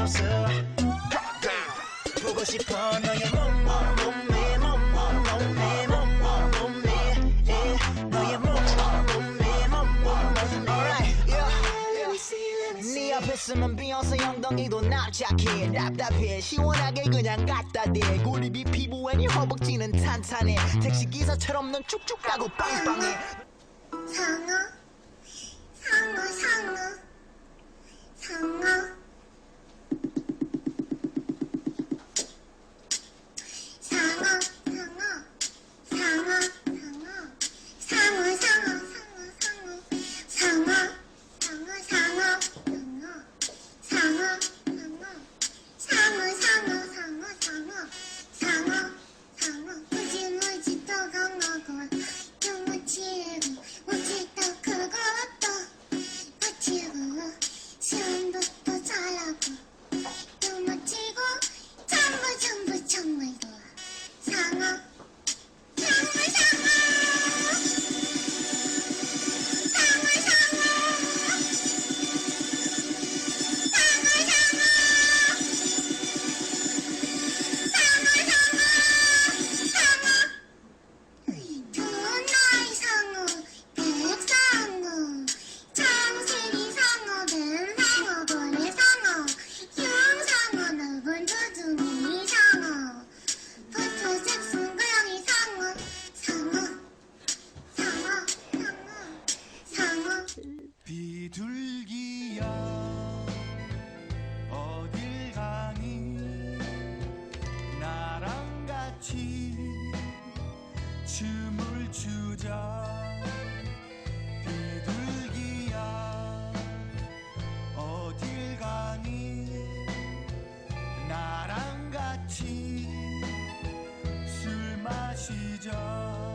없어. 보고 싶어 너의 몸매 몸 몸 몸매 몸 몸 몸매 yeah. 너의 몸몸 몸매 몸 몸 몸매 Alright, yeah. 네 앞에 쓰면 비어서 엉덩이도 납작해. 답답해. 시원하게 그냥 갖다 대. 고립이 피부에 네 허벅지는 탄탄해. 택시기사처럼 넌 쭉쭉 가고 빵빵해. 상어 Bye. 西江。